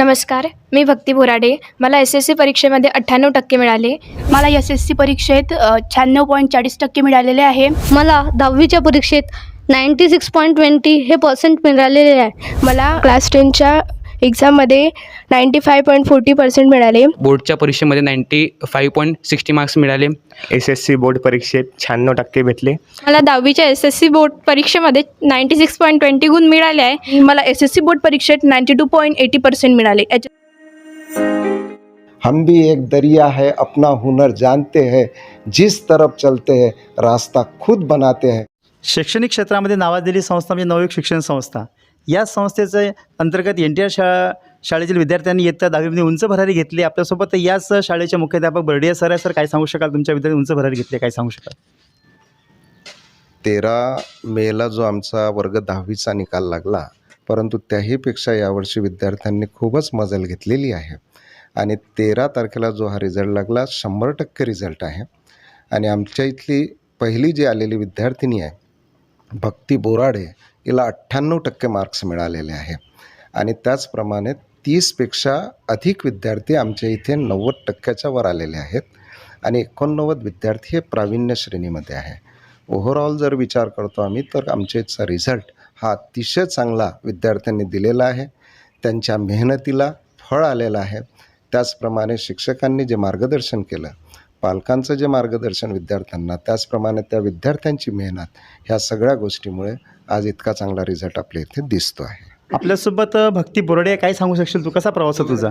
नमस्कार मी भक्ती बोराडे. मला S S C परीक्षेमध्ये अठ्ठ्याण्णव टक्के मिळाले. मला एस एस सी परीक्षेत शहाण्णव पॉईंट चाळीस टक्के मिळालेले आहे. मला दहावीच्या परीक्षेत नाईंटी सिक्स पॉईंट ट्वेंटी हे पर्सेंट मिळालेले आहे. मला क्लास टेनच्या एक्झाममध्ये ninety five point forty percent मिळाले. बोर्डच्या परीक्षेमध्ये ninety five point sixty marks मिळाले. एस एस सी बोर्ड परीक्षेत शहाण्णव टक्के भेटले. मला दहावीच्या एस एस सी बोर्ड परीक्षेमध्ये नाईंटी सिक्स पॉईंट ट्वेंटी गुण मिळाले आहे. मला एस एस सी बोर्ड परीक्षेत ninety two point eighty percent मिळाले. याच्या हम भी एक दरिया है अपना हुनर जानते हैं। जिस तरफ चलते हैं रास्ता खुद बनाते हैं। शैक्षणिक क्षेत्रामध्ये नावाजलेली संस्था म्हणजे नवयुग शिक्षण संस्था. या संस्थेचे अंतर्गत एन टी आर शाळा शाळेतील विद्यार्थ्यांनी इयत्ता दहावीमध्ये उंच भरारी घेतली. आपल्यासोबत याच शाळेचे मुख्याध्यापक बर्डिया सर आहे. सर काय सांगू शकाल? तुमच्या विद्यार्थी उंच भरारी घेतली काय सांगू शकाल? तेरा मेला जो आमचा वर्ग दहावीचा निकाल लागला परंतु त्याहीपेक्षा यावर्षी विद्यार्थ्यांनी खूपच मजल घेतलेली आहे. आणि तेरा तारखेला जो हा रिझल्ट लागला शंभर टक्के रिझल्ट आहे. आणि आमच्या इथली पहिली जी आलेली विद्यार्थिनी आहे भक्ती बोराडे हिला अठ्ठ्याण्णव टक्के मार्क्स मिळालेले आहे. आणि त्याचप्रमाणे तीसपेक्षा अधिक विद्यार्थी आमच्या इथे नव्वद टक्क्याच्या वर आलेले आहेत. आणि एकोणनव्वद विद्यार्थी हे प्रावीण्य श्रेणीमध्ये आहे. ओव्हरऑल जर विचार करतो आम्ही तर आमच्या इथचा रिझल्ट हा अतिशय चांगला विद्यार्थ्यांनी दिलेला आहे. त्यांच्या मेहनतीला फळ आलेलं आहे. त्याचप्रमाणे शिक्षकांनी जे मार्गदर्शन केलं पालकांचं जे मार्गदर्शन विद्यार्थ्यांना त्याचप्रमाणे त्या विद्यार्थ्यांची मेहनत ह्या सगळ्या गोष्टीमुळे आज इतका चांगला रिझल्ट आपल्या इथे दिसतो आहे. आपल्यासोबत भक्ती बोर्डे काय सांगू शकशील तू? कसा प्रवास आहे तुझा?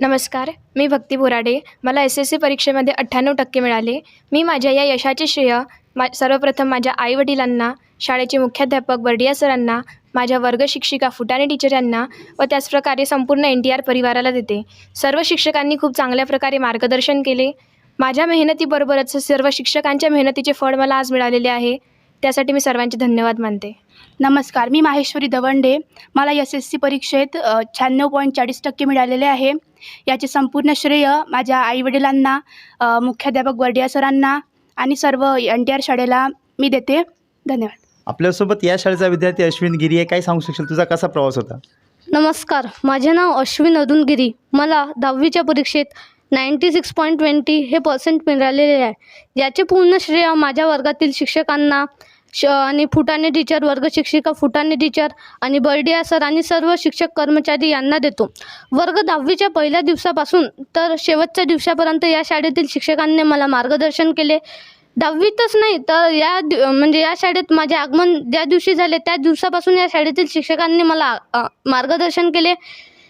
नमस्कार. मी भक्ती बोराडे. मला एस एस सी परीक्षेमध्ये अठ्ठ्याण्णव टक्के मिळाले. मी माझ्या या यशाचे श्रेय मा सर्वप्रथम माझ्या आईवडिलांना शाळेचे मुख्याध्यापक बर्डिया सरांना माझ्या वर्ग शिक्षिका फुटाणे टीचर यांना व त्याचप्रकारे संपूर्ण एन टी आर परिवाराला देते. सर्व शिक्षकांनी खूप चांगल्या प्रकारे मार्गदर्शन केले. माझ्या मेहनतीबरोबरच सर्व शिक्षकांच्या मेहनतीचे फळ मला आज मिळालेले आहे. त्यासाठी मी सर्वांचे धन्यवाद मानते. नमस्कार मी माहेश्वरी दवंडे. मला एस एस सी परीक्षेत शहाण्णव पॉईंट चाळीस टक्के मिळालेले आहे. याचे संपूर्ण श्रेय माझ्या आईवडिलांना मुख्याध्यापक वर्डिया सरांना आणि सर्व एन टी आर शाळेला मी देते. धन्यवाद. आपल्यासोबत या शाळेचा विद्यार्थी अश्विन गिरी आहे. काय सांगू शकशील? तुझा कसा प्रवास होता? नमस्कार माझे नाव अश्विन अरुणगिरी मला दहावीच्या परीक्षेत नाईंटी सिक्स पॉईंट ट्वेंटी हे पर्सेंट मिळालेले आहे. याचे पूर्ण श्रेय माझ्या वर्गातील शिक्षकांना श आणि फुटाणे टीचर वर्ग शिक्षिका फुटाणे टीचर आणि बर्डिया सर आणि सर्व शिक्षक कर्मचारी यांना देतो. वर्ग दहावीच्या पहिल्या दिवसापासून तर शेवटच्या दिवसापर्यंत या शाळेतील शिक्षकांनी मला मार्गदर्शन केले. दहावीतच नाही तर या दि म्हणजे या शाळेत माझे आगमन ज्या दिवशी झाले त्या दिवसापासून या शाळेतील शिक्षकांनी मला मार्गदर्शन केले.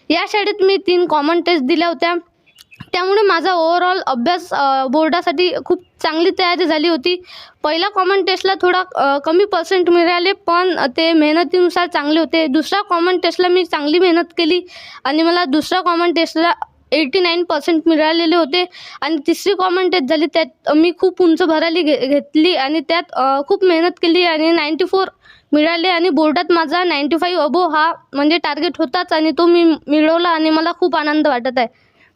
या शाळेत मी तीन कॉमन टेस्ट दिल्या होत्या. त्यामुळे माझा ओव्हरऑल अभ्यास बोर्डासाठी खूप चांगली तयारी झाली होती. पहिल्या कॉमन टेस्टला थोडा कमी पर्सेंट मिळाले पण ते मेहनतीनुसार चांगले होते. दुसऱ्या कॉमन टेस्टला मी चांगली मेहनत केली आणि मला दुसऱ्या कॉमन टेस्टला एटी नाईन पर्सेंट मिळालेले होते. आणि तिसरी कॉमन टेस्ट झाली त्यात मी खूप उंच भरायला घे घेतली आणि त्यात खूप मेहनत केली आणि नाईंटी फोर मिळाले आणि बोर्डात माझा नाईंटी फाईव्ह अबो हा म्हणजे टार्गेट होताच आणि तो मी मिळवला आणि मला खूप आनंद वाटत आहे.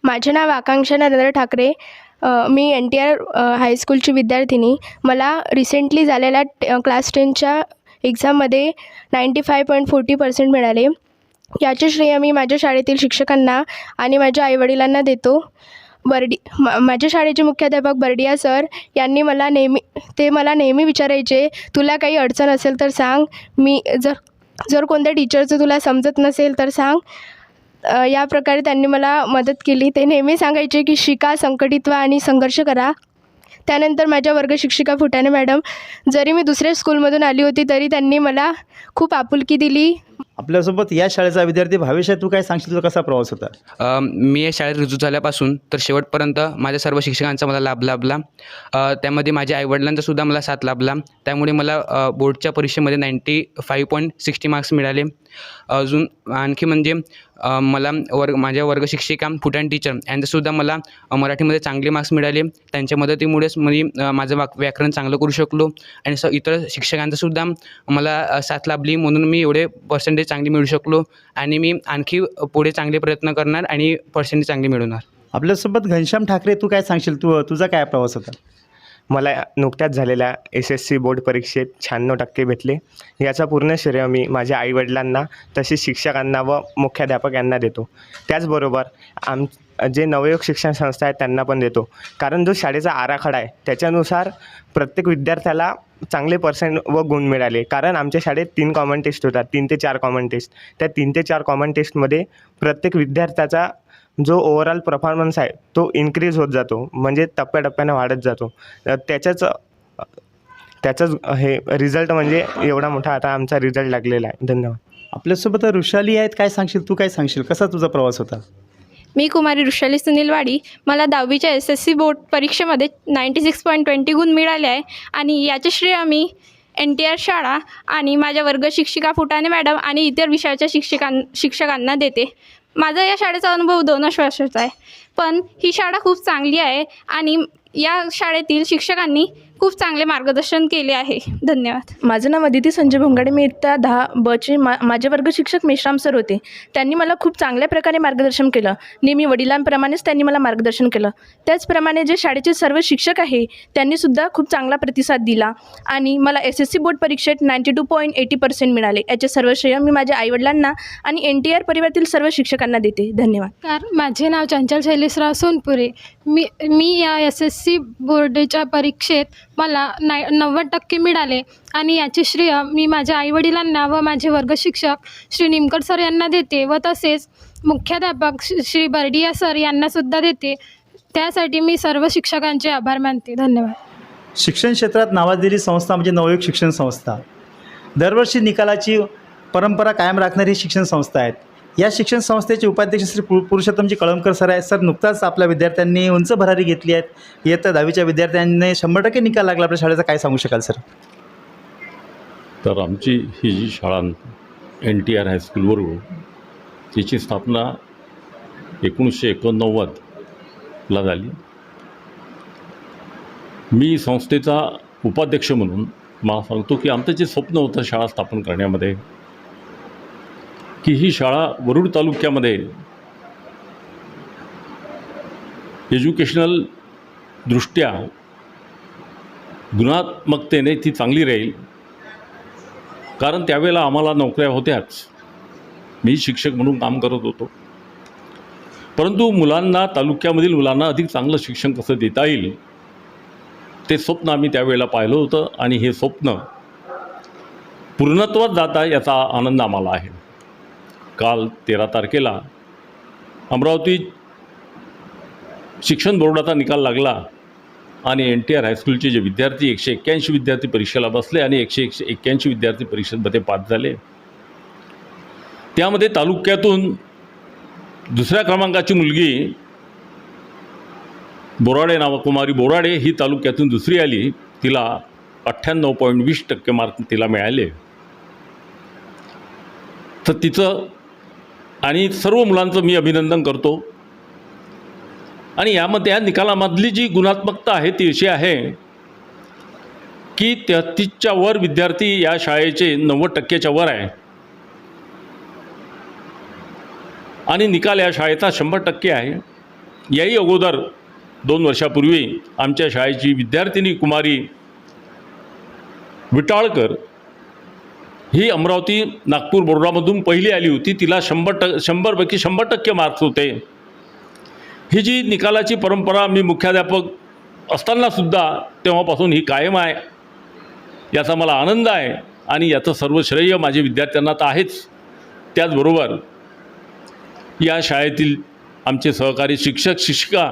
माझे नाव आकांक्षा नरेंद्र ठाकरे. मी एन टी आर हायस्कूलची विद्यार्थिनी. मला रिसेंटली झालेल्या क्लास टेनच्या एक्झाममध्ये ninety five point forty percent मिळाले. याचे श्रेय मी माझ्या शाळेतील शिक्षकांना आणि माझ्या आईवडिलांना देतो. बर्डी मा माझ्या शाळेचे मुख्याध्यापक बर्डिया सर यांनी मला नेहमी ते मला नेहमी विचारायचे तुला काही अडचण असेल तर सांग. मी जर जर कोणत्या टीचरचं तुला समजत नसेल तर सांग. या प्रकारे त्यांनी मला मदत केली. ते नेहमी सांगायचे की शिका संकटित व्हा आणि संघर्ष करा. त्यानंतर माझ्या वर्ग शिक्षिका फुटाणे मॅडम जरी मी दुसऱ्या स्कूलमधून आली होती तरी त्यांनी मला खूप आपुलकी दिली. आपल्यासोबत या शाळेचा विद्यार्थी भावेश आहे तू काय सांगशील? तुझा कसा प्रवास होता? अ, मी या शाळेत रुजू झाल्यापासून तर शेवटपर्यंत माझ्या सर्व शिक्षकांचा मला लाभ लाभला. अ, त्यामध्ये माझ्या आईवडिलांचा सुद्धा मला साथ लाभला. त्यामुळे मला अ, बोर्डच्या परीक्षेमध्ये ninety five point sixty marks मिळाले. अजून आणखी म्हणजे अ, मला वर्ग माझ्या वर्ग शिक्षिका फुटाण टीचर यांचासुद्धा मला अ, मराठीमध्ये चांगले मार्क्स मिळाले. त्यांच्या मदतीमुळेच मी अ, माझं वाक व्याकरण चांगलं करू शकलो. आणि स इतर शिक्षकांचासुद्धा मला अ, साथ लाभली. म्हणून मी एवढे पर्सेंटेज चांगली मिळू शकलो आणि मी आणखी पुढे चांगले प्रयत्न करणार आणि पर्सेंटेज चांगली मिळवणार. आपल्यासोबत घनश्याम ठाकरे तू काय सांगशील? तू तुझा काय प्रवास होता? मला नुकत्याच झालेल्या एस एस सी बोर्ड परीक्षेत शहाण्णव टक्के भेटले. याचा पूर्ण श्रेय मी माझ्या आईवडिलांना तसेच शिक्षकांना व मुख्याध्यापक यांना देतो. त्याचबरोबर आम जे नवयुग शिक्षण संस्था आहेत त्यांना पण देतो. कारण जो शाळेचा आराखडा आहे त्याच्यानुसार प्रत्येक विद्यार्थ्याला चांगले पर्सेंट व गुण मिळाले. कारण आमच्या शाळेत तीन कॉमन टेस्ट होतात तीन ते चार कॉमन टेस्ट त्या तीन ते चार कॉमन टेस्टमध्ये प्रत्येक विद्यार्थ्याचा जो ओव्हरऑल परफॉर्मन्स आहे तो इन्क्रीज होत जातो. म्हणजे टप्प्याटप्प्याने वाढत जातो. त्याच्याच त्याचाच त्याचंच हे रिझल्ट म्हणजे एवढा मोठा आता आमचा रिझल्ट लागलेला आहे. धन्यवाद. आपल्यासोबत ऋषाली आहेत काय सांगशील? तू काय सांगशील? कसा तुझा प्रवास होता? मी कुमारी ऋषाली सुनील वाडी. मला दहावीच्या एस एस सी बोर्ड परीक्षेमध्ये नाईंटी सिक्स पॉईंट ट्वेंटी गुण मिळाले आहे आणि याचे श्रेय मी एन टी आर शाळा आणि माझ्या वर्ग शिक्षिका फुटाणे मॅडम आणि इतर विषयाच्या शिक्षकां शिक्षकांना देते. माझा या शाळेचा अनुभव दोन वर्षाचा आहे. पण ही शाळा खूप चांगली आहे आणि या शाळेतील शिक्षकांनी खूप चांगले मार्गदर्शन केले आहे. धन्यवाद. माझं नाव अदिती संजय भोंगाडे. मी इयत्ता दहा बचे मा माझे वर्ग शिक्षक मेश्राम सर होते. त्यांनी मला खूप चांगल्या प्रकारे मार्गदर्शन केलं. नेहमी वडिलांप्रमाणेच त्यांनी मला मार्गदर्शन केलं. त्याचप्रमाणे जे शाळेचे सर्व शिक्षक आहे त्यांनीसुद्धा खूप चांगला प्रतिसाद दिला आणि मला एस एस सी बोर्ड परीक्षेत ninety two point eighty percent मिळाले. याचे सर्व श्रेय मी माझ्या आईवडिलांना आणि एन टी आर परिवारातील सर्व शिक्षकांना देते. धन्यवाद. कार माझे नाव चंचल शैलेशराव सोनपुरे. मी मी या एस एस सी बोर्डच्या परीक्षेत मला नाय नव्वद टक्के मिळाले. आणि याचे श्रेय मी माझ्या आईवडिलांना व माझे वर्ग शिक्षक श्री निमकट सर यांना देते व तसेच मुख्याध्यापक श्री श्री बर्डिया सर यांनासुद्धा देते. त्यासाठी मी सर्व शिक्षकांचे आभार मानते. धन्यवाद. शिक्षण क्षेत्रात नावाजलेली संस्था म्हणजे नवयुग शिक्षण संस्था. दरवर्षी निकालाची परंपरा कायम राखणारी शिक्षण संस्था आहेत. या शिक्षण संस्थेचे उपाध्यक्ष श्री पु पुरुषोत्तमजी कळमकर सर आहेत. सर नुकताच आपल्या विद्यार्थ्यांनी उंच भरारी घेतली आहेत. इयत्ता दहावीच्या विद्यार्थ्यांनी शंभर टक्के निकाल लागला. आपल्या शाळेचा काय सांगू शकाल सर? तर आमची ही जी शाळा एन टी आर हायस्कूलवरून तिची स्थापना एकोणीसशे एकोणनव्वदला झाली. मी संस्थेचा उपाध्यक्ष म्हणून मला सांगतो की आमचं जे स्वप्न होतं शाळा स्थापन करण्यामध्ये की ही शाळा वरुड तालुक्यामध्ये एज्युकेशनल दृष्ट्या गुणात्मकतेने ती चांगली राहील. कारण त्यावेळेला आम्हाला नोकऱ्या होत्याच. मी शिक्षक म्हणून काम करत होतो. परंतु मुलांना तालुक्यामधील मुलांना अधिक चांगलं शिक्षण कसं देता येईल ते स्वप्न आम्ही त्यावेळेला पाहिलं होतं आणि हे स्वप्न पूर्णत्वात जाता याचा आनंद आम्हाला आहे. काल तेरा तारखेला अमरावती शिक्षण बोर्डाचा निकाल लागला आणि एन टी आर हायस्कूलचे जे विद्यार्थी एकशे एक्क्याऐंशी विद्यार्थी परीक्षेला बसले आणि एकशे एकशे एक्क्याऐंशी विद्यार्थी परीक्षेमध्ये पास झाले. त्यामध्ये तालुक्यातून दुसऱ्या क्रमांकाची मुलगी बोराडे नावा कुमारी बोराडे ही तालुक्यातून दुसरी आली. तिला अठ्ठ्याण्णव पॉईंट वीस टक्के मार्क तिला मिळाले. तर तिचं आणि सर्व मुलांचं मी अभिनंदन करतो. आणि यामध्ये या निकालामधली जी गुणात्मकता आहे ती अशी आहे की तेहतीसच्या वर विद्यार्थी या शाळेचे नव्वद टक्क्याच्या वर आहे. आणि निकाल या शाळेचा शंभर टक्के आहे. याही अगोदर दोन वर्षापूर्वी आमच्या शाळेची विद्यार्थिनी कुमारी विटाळकर ही अमरावती नागपूर बोर्डामधून पहिली आली होती. तिला शंभर टक् शंभरपैकी शंभर टक्के मार्क्स होते. ही जी निकालाची परंपरा मी मुख्याध्यापक असतानासुद्धा तेव्हापासून ही कायम आहे. याचा मला आनंद आहे आणि याचं सर्व श्रेय माझे विद्यार्थ्यांना तर आहेच. त्याचबरोबर या शाळेतील आमचे सहकारी शिक्षक शिक्षिका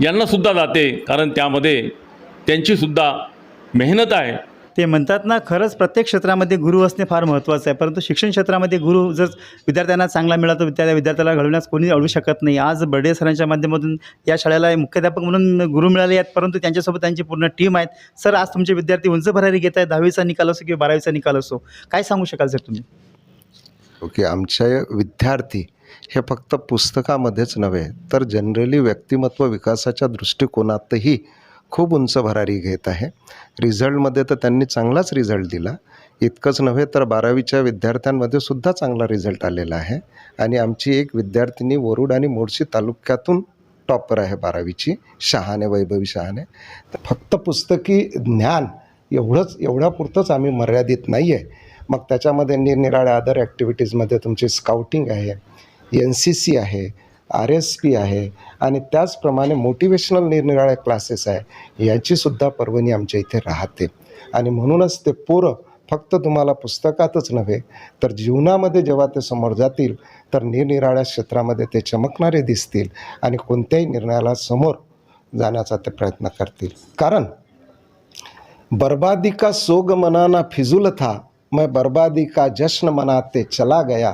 यांनासुद्धा जाते. कारण त्यामध्ये त्यांचीसुद्धा मेहनत आहे. ते म्हणतात ना खरंच प्रत्येक क्षेत्रामध्ये गुरु असणे फार महत्त्वाचं आहे. परंतु शिक्षण क्षेत्रामध्ये गुरु जर विद्यार्थ्यांना चांगला मिळाला तर त्या विद्यार्थ्याला घडवण्यास कोणी अडवू शकत नाही. आज बर्डे सरांच्या माध्यमातून या शाळेला मुख्याध्यापक म्हणून गुरु मिळाले आहेत परंतु त्यांच्यासोबत त्यांची पूर्ण टीम आहेत. सर आज तुमचे विद्यार्थी उंच भरारी घेत आहेत दहावीचा निकाल असो किंवा बारावीचा निकाल असो. काय सांगू शकाल सर तुम्ही? ओके आमचे विद्यार्थी हे फक्त पुस्तकामध्येच नव्हे तर जनरली व्यक्तिमत्व विकासाच्या दृष्टिकोनातही खूप उंच भरारी घेत आहे. रिझल्टमध्ये तर त्यांनी चांगलाच रिझल्ट दिला. इतकंच नव्हे तर बारावीच्या विद्यार्थ्यांमध्ये सुद्धा चांगला रिझल्ट आलेला आहे. आणि आमची एक विद्यार्थिनी वरुड आणि मोर्शी तालुक्यातून टॉपर आहे बारावीची शहाणे वैभवी शहाणे. फक्त पुस्तकी ज्ञान एवढंच एवढ्यापुरतंच आम्ही मर्यादित नाही आहे मग त्याच्यामध्ये निरनिराळ्या अदर ॲक्टिव्हिटीजमध्ये तुमची स्काउटिंग आहे एन सी सी आहे आर एस पी आहे आणि त्याचप्रमाणे मोटिवेशनल निरनिराळ्या क्लासेस आहे याचीसुद्धा पर्वणी आमच्या इथे राहते. आणि म्हणूनच ते पोरं फक्त तुम्हाला पुस्तकातच नव्हे तर जीवनामध्ये जेव्हा ते समोर जातील तर निरनिराळ्या क्षेत्रामध्ये ते चमकणारे दिसतील आणि कोणत्याही निर्णयाला समोर जाण्याचा ते प्रयत्न करतील. कारण बर्बादी का सोग मनाना फिजूल था मैं बर्बादी का जश्न मनाते चला गया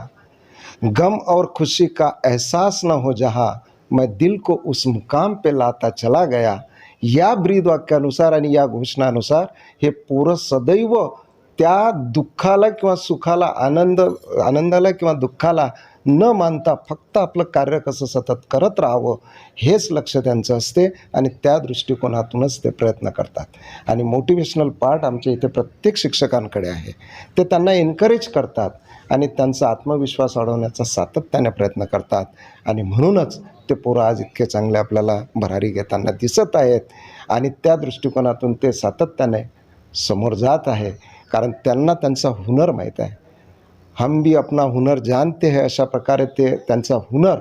गम और खुशी का एहसास न हो जहाँ मैं दिल को उस मुकाम पे लाता चला गया। या ब्रीद वाक्यानुसार आणि या घोषणानुसार हे पोरं सदैव त्या दुःखाला किंवा सुखाला आनंद आनंदाला किंवा दुःखाला न मानता फक्त आपलं कार्य कसं सतत करत राहावं हेच लक्ष त्यांचं असते आणि त्या दृष्टिकोनातूनच ते प्रयत्न करतात. आणि मोटिवेशनल पार्ट आमच्या इथे प्रत्येक शिक्षकांकडे आहे. ते त्यांना एनकरेज करतात. आणि त्यांचा आत्मविश्वास वाढवण्याचा सातत्याने प्रयत्न करतात. आणि म्हणूनच ते पोरं आज इतके चांगले आपल्याला भरारी घेताना दिसत आहेत. आणि त्या दृष्टिकोनातून ते सातत्याने समोर जात आहे. कारण त्यांना त्यांचा हुनर माहीत आहे. हम भी अपना हुनर जानते है अशा प्रकारे ते त्यांचा हुनर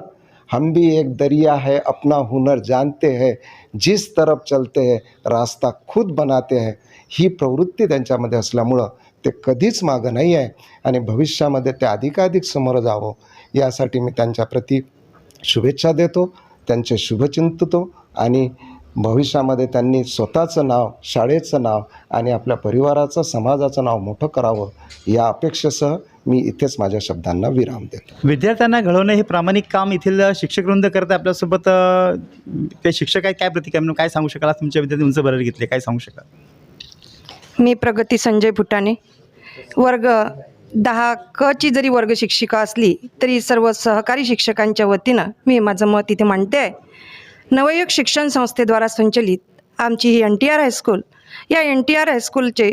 हम भी एक दरिया है अपना हुनर जानते हैं. जिस तरफ चलते हैं रास्ता खुद बनाते हैं. ही प्रवृत्ती त्यांच्यामध्ये असल्यामुळं ते कधीच मागं नाही आहे. आणि भविष्यामध्ये ते अधिकाधिक समोर जावं. यासाठी मी त्यांच्याप्रती शुभेच्छा देतो त्यांचे शुभचिंततो आणि भविष्यामध्ये त्यांनी स्वतःचं नाव शाळेचं नाव आणि आपल्या परिवाराचं समाजाचं नाव मोठं करावं या अपेक्षेसह मी इथेच माझ्या शब्दांना विराम देतो. विद्यार्थ्यांना घडवणं हे प्रामाणिक काम येथील शिक्षकवृंद करतं आपल्यासोबत ते शिक्षक आहेत. काय प्रतिक्रिया? म्हणून काय सांगू शकाल? तुमच्या विद्यार्थी उंच बरं घेतले. काय सांगू शकाल? मी प्रगती संजय फुटाणे वर्ग दहा क ची जरी वर्ग शिक्षिका असली तरी सर्व सहकारी शिक्षकांच्या वतीनं मी माझं मत इथे मांडते आहे. नवयुग शिक्षण संस्थेद्वारा संचलित आमची ही N T R high school या एन टी आर हायस्कूलचे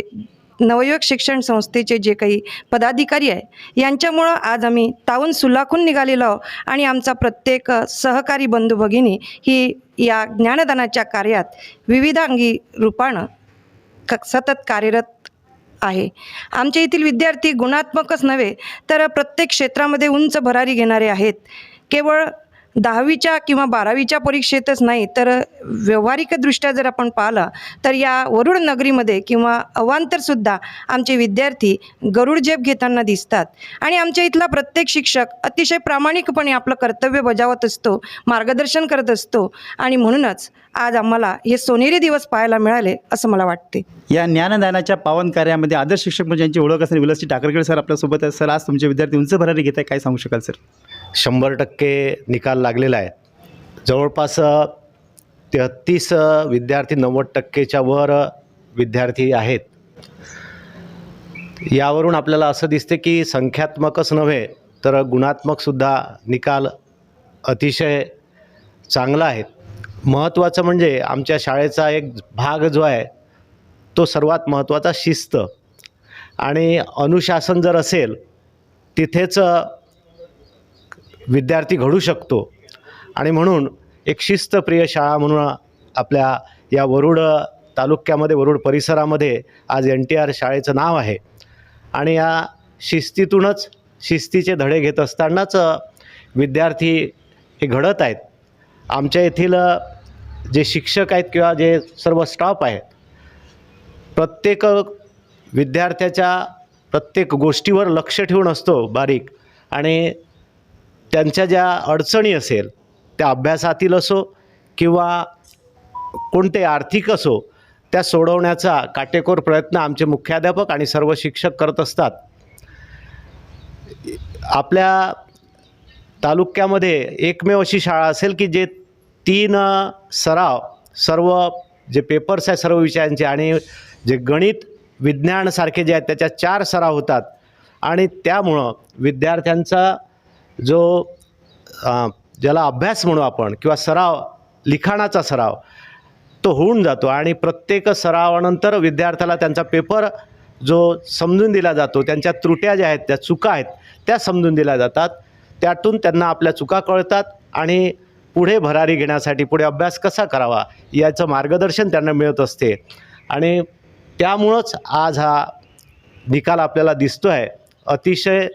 नवयुग शिक्षण संस्थेचे जे काही पदाधिकारी आहे यांच्यामुळं आज आम्ही तावून सुलाखून निघालेलो आहोत आणि आमचा प्रत्येक सहकारी बंधू भगिनी ही या ज्ञानदानाच्या कार्यात विविधांगी रूपानं क सतत कार्यरत आहे. आमच्या येथील विद्यार्थी गुणात्मकच नव्हे तर प्रत्येक क्षेत्रामध्ये उंच भरारी घेणारे आहेत. केवळ दहावीच्या किंवा बारावीच्या परीक्षेतच नाही तर व्यावहारिकदृष्ट्या जर आपण पाहिलं तर या वरुड नगरीमध्ये किंवा अवांतरसुद्धा आमचे विद्यार्थी गरुड जेप घेताना दिसतात. आणि आमच्या इथला प्रत्येक शिक्षक अतिशय प्रामाणिकपणे आपलं कर्तव्य बजावत असतो मार्गदर्शन करत असतो. आणि म्हणूनच आज आम्हाला हे सोनेरी दिवस पाहायला मिळाले असं मला वाटते. या ज्ञानदानाच्या पावन कार्यामध्ये आदर्श शिक्षक म्हणजे यांची ओळख असणारे विलासजी टाकरखेड सर आपल्यासोबत आहेत. सर आज तुमचे विद्यार्थी उंच भरारी घेत आहे काय सांगू शकाल सर? शंभर टक्के निकाल लागलेला आहे. जवळपास तेहत्तीस विद्यार्थी नव्वद टक्केच्या वर विद्यार्थी आहेत. यावरून आपल्याला असं दिसते की संख्यात्मकच नव्हे तर गुणात्मकसुद्धा निकाल अतिशय चांगला आहे. महत्त्वाचं म्हणजे आमच्या शाळेचा एक भाग जो आहे तो सर्वात महत्त्वाचा शिस्त. आणि अनुशासन जर असेल तिथेच विद्यार्थी घडू शकतो. आणि म्हणून एक शिस्तप्रिय शाळा म्हणून आपल्या या वरुड तालुक्यामध्ये वरुड परिसरामध्ये आज एन टी आर शाळेचं नाव आहे. आणि या शिस्तीतूनच शिस्तीचे धडे घेत असतानाच विद्यार्थी हे घडत आहेत. आमच्या येथील जे शिक्षक आहेत किंवा जे सर्व स्टाफ आहेत प्रत्येक विद्यार्थ्याच्या प्रत्येक गोष्टीवर लक्ष ठेवून असतो बारीक. आणि त्यांच्या ज्या अडचणी असेल त्या अभ्यासातील असो किंवा कोणते आर्थिक असो त्या सोडवण्याचा काटेकोर प्रयत्न आमचे मुख्याध्यापक आणि सर्व शिक्षक करत असतात. आपल्या तालुक्यामध्ये एकमेव अशी शाळा असेल की जे तीन सराव सर्व जे पेपर्स आहे सर्व विषयांचे आणि जे गणित विज्ञानसारखे जे आहेत त्याच्या चार सराव होतात. आणि त्यामुळं विद्यार्थ्यांचा जो ज्याला अभ्यास म्हणू आपण किंवा सराव लिखाणाचा सराव तो होऊन जातो आणि प्रत्येक सरावानंतर विद्यार्थ्याला त्यांचा पेपर जो समजून दिला जातो त्यांच्या त्रुट्या ज्या आहेत त्या चुका आहेत त्या समजून दिल्या जातात. त्यातून त्यांना आपल्या चुका कळतात आणि पुढे भरारी घेण्यासाठी पुढे अभ्यास कसा करावा याचं मार्गदर्शन त्यांना मिळत असते. आणि त्यामुळंच आज हा निकाल आपल्याला दिसतो आहे अतिशय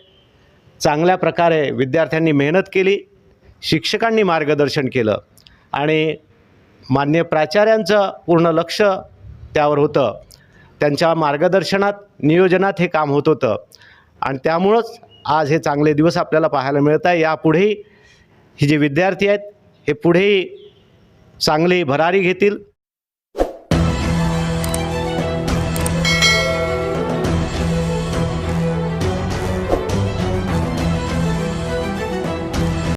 चांगल्या प्रकारे विद्यार्थ्यांनी मेहनत केली शिक्षकांनी मार्गदर्शन केलं आणि मान्य प्राचार्यांचं पूर्ण लक्ष त्यावर होतं. त्यांच्या मार्गदर्शनात नियोजनात हे काम होत होतं. आणि त्यामुळंच आज हे चांगले दिवस आपल्याला पाहायला मिळत आहे. यापुढेही हे जे विद्यार्थी आहेत हे पुढेही चांगली भरारी घेतील.